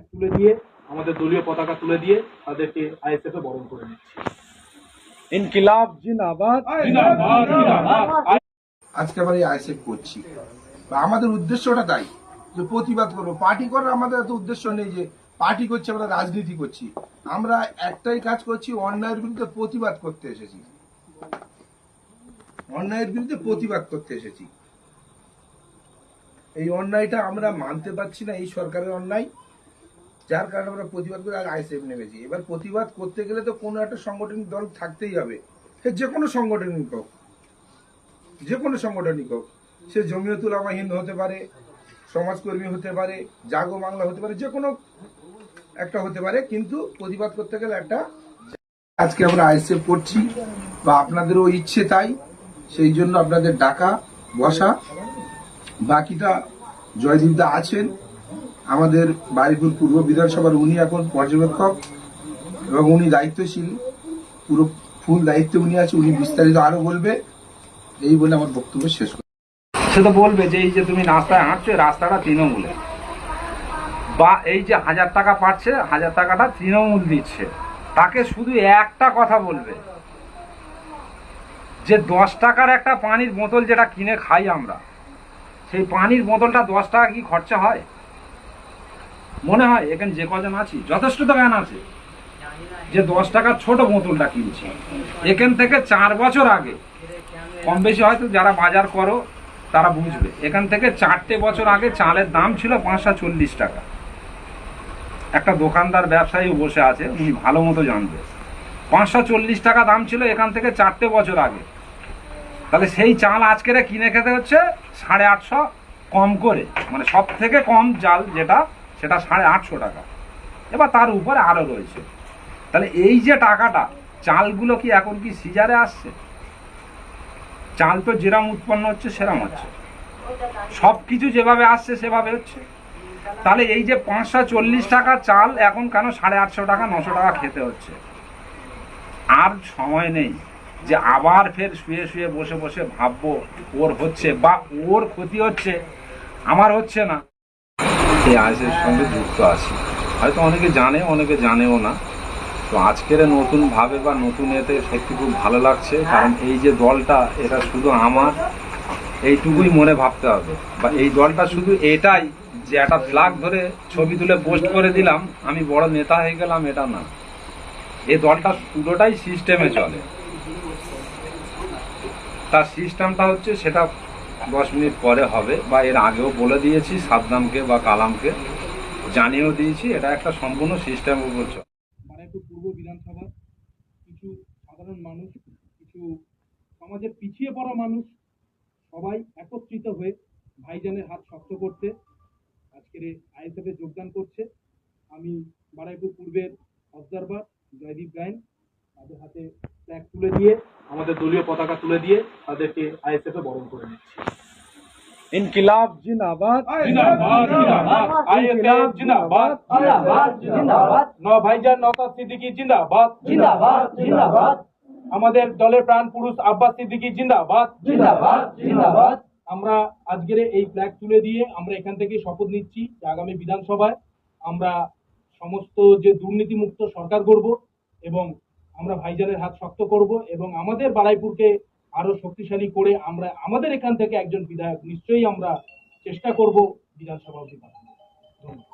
তুলে দিয়ে আমাদের দলীয় পতাকা তুলে দিয়ে তাদেরকে আইএসএফ এ বরণ করে নিচ্ছি। ইনকিলাব জিন্দাবাদ। আজকে আমরা এই আইসেফ করছি। বা আমাদের উদ্দেশ্যটা তাই যে প্রতিবাদ করব। পার্টি করার আমাদের এত উদ্দেশ্য নেই যে পার্টি করছি আমরা রাজনীতি করছি। আমরা একটাই কাজ করছি অন্যায়ের বিরুদ্ধে প্রতিবাদ করতে এসেছি। অন্যায়ের বিরুদ্ধে প্রতিবাদ করতে এসেছি। এই অন্যায়টা আমরা মানতে পারছি না এই সরকারের অন্যায়। যার কারণে আমরা প্রতিবাদ করে আইসেফ নেমেছি। এবার প্রতিবাদ করতে গেলে তো কোনো একটা সাংগঠনিক দল থাকতেই হবে। সে যে কোনো সাংগঠনিক হোক, যে কোনো সাংগঠনিক হোক, সে জমিয়তুল আমা হতে পারে, সমাজকর্মী হতে পারে, জাগো বাংলা হতে পারে, যে কোনো একটা হতে পারে, কিন্তু প্রতিবাদ করতে গেলে একটা আজকে আমরা আইসেফ করছি বা আপনাদেরও ইচ্ছে তাই, সেই জন্য আপনাদের ডাকা, বসা। বাকিটা জয়দীপদা আছেন। আমাদের বাড়িপুর পূর্ব বিধানসভার উনি এখন পর্যবেক্ষক এবং উনি দায়িত্বশীল। পুরো ফুল দায়িত্বে উনি আছে, উনি বিস্তারিত আরও বলবে। এই বলে আমার বক্তব্য শেষ করছি। সে তো বলবে যে এই যে তুমি রাস্তায় হাঁটছো রাস্তাটা তৃণমূলে বা এই যে হাজার টাকা পাচ্ছে, হাজার টাকাটা তৃণমূল দিচ্ছে। তাকে শুধু একটা কথা বলবে। যে দশ টাকার একটা পানির বোতল যেটা কিনে খাই আমরা, সেই পানির বোতলটা দশ টাকা কি খরচা হয়? মনে হয় এখানে যে কজন আছি, যথেষ্ট জ্ঞান আছে। যে দশ টাকার ছোট বোতলটা কিনছি। এখান থেকে চার বছর আগে। কম বেশি হয়তো যারা বাজার করো, তারা বুঝবে। এখান থেকে চারটে বছর আগে চালের দাম ছিল পাঁচশো চল্লিশ টাকা। একটা দোকানদার ব্যবসায়ী বসে আছে, উনি ভালো মতো জানবে। পাঁচশো চল্লিশ টাকা দাম ছিল এখান থেকে চারটে বছর আগে। তাহলে সেই চাল আজকের কিনে খেতে হচ্ছে সাড়ে আটশো কম করে। মানে সব থেকে কম চাল যেটা সেটা সাড়ে আটশো টাকা। এবার তার উপরে আরও রয়েছে। তাহলে এই যে টাকাটা, চালগুলো কি এখন কি সিজারে আসছে? চাল তো যেরম উৎপন্ন হচ্ছে, সেরম হচ্ছে। সব কিছু যেভাবে আসছে, সেভাবে হচ্ছে। তাহলে এই যে পাঁচশো চল্লিশ টাকা চাল, এখন কেন সাড়ে আটশো টাকা, নশো টাকা খেতে হচ্ছে? আর সময় নেই যে আবার ফের শুয়ে শুয়ে বসে বসে ভাববো, ওর হচ্ছে বা ওর ক্ষতি হচ্ছে, আমার হচ্ছে না। এই আইসের সঙ্গে যুক্ত আছি। হয়তো অনেকে জানে, অনেকে জানেও না। তো আজকের নতুন ভাবে বা নতুন এতে সত্যি খুব ভালো লাগছে, কারণ এই যে দলটা, এটা শুধু আমার, এইটুকুই মনে ভাবতে হবে। বা এই দলটা শুধু এটাই যে একটা ফ্ল্যাগ ধরে ছবি তুলে পোস্ট করে দিলাম, আমি বড় নেতা হয়ে গেলাম, এটা না। এই দলটা পুরোটাই সিস্টেমে চলে। তার সিস্টেমটা হচ্ছে সেটা দশ মিনিট পরে হবে বা এর আগেও বলে দিয়েছি, সাদ্দামকে বা কালামকে। জানিয়েও দিয়েছি, এটা একটা সম্পূর্ণ সিস্টেম উপর চলে বারাইপুর পূর্ব বিধানসভার কিছু সাধারণ মানুষ, কিছু সমাজের পিছিয়ে পড়া মানুষ, সবাই একত্রিত হয়ে ভাইজানের হাত শক্ত করতে আজকের আইএসএফে যোগদান করছে। আমি বারাইপুর পূর্বের অবজারভার জয়দীপ গায়েন তাদের হাতে ফ্ল্যাগ তুলে দিয়ে, আমাদের দলীয় পতাকা তুলে দিয়ে তাদেরকে আইএসএফে বরণ করে নিচ্ছি। ইনকিলাব জিন্দাবাদ। জিন্দাবাদ জিন্দাবাদ। আইএসএফ জিন্দাবাদ। জিন্দাবাদ জিন্দাবাদ। ন ভাইজান নওতাব সিদ্দিকী জিন্দাবাদ। জিন্দাবাদ জিন্দাবাদ। আমাদের দলের প্রাণ পুরুষ আব্বাস সিদ্দিকী জিন্দাবাদ। জিন্দাবাদ জিন্দাবাদ। আমরা আজকের এই ফ্ল্যাগ তুলে দিয়ে আমরা এখান থেকে শপথ নিচ্ছি যে আগামী বিধানসভায় আমরা সমস্ত যে দুর্নীতিমুক্ত সরকার করব এবং আমরা ভাইজানের হাত শক্ত করব এবং আমাদের বারাইপুরকে আরও শক্তিশালী করে আমরা, আমাদের এখান থেকে একজন বিধায়ক নিশ্চয়ই আমরা চেষ্টা করব বিধানসভা। ধন্যবাদ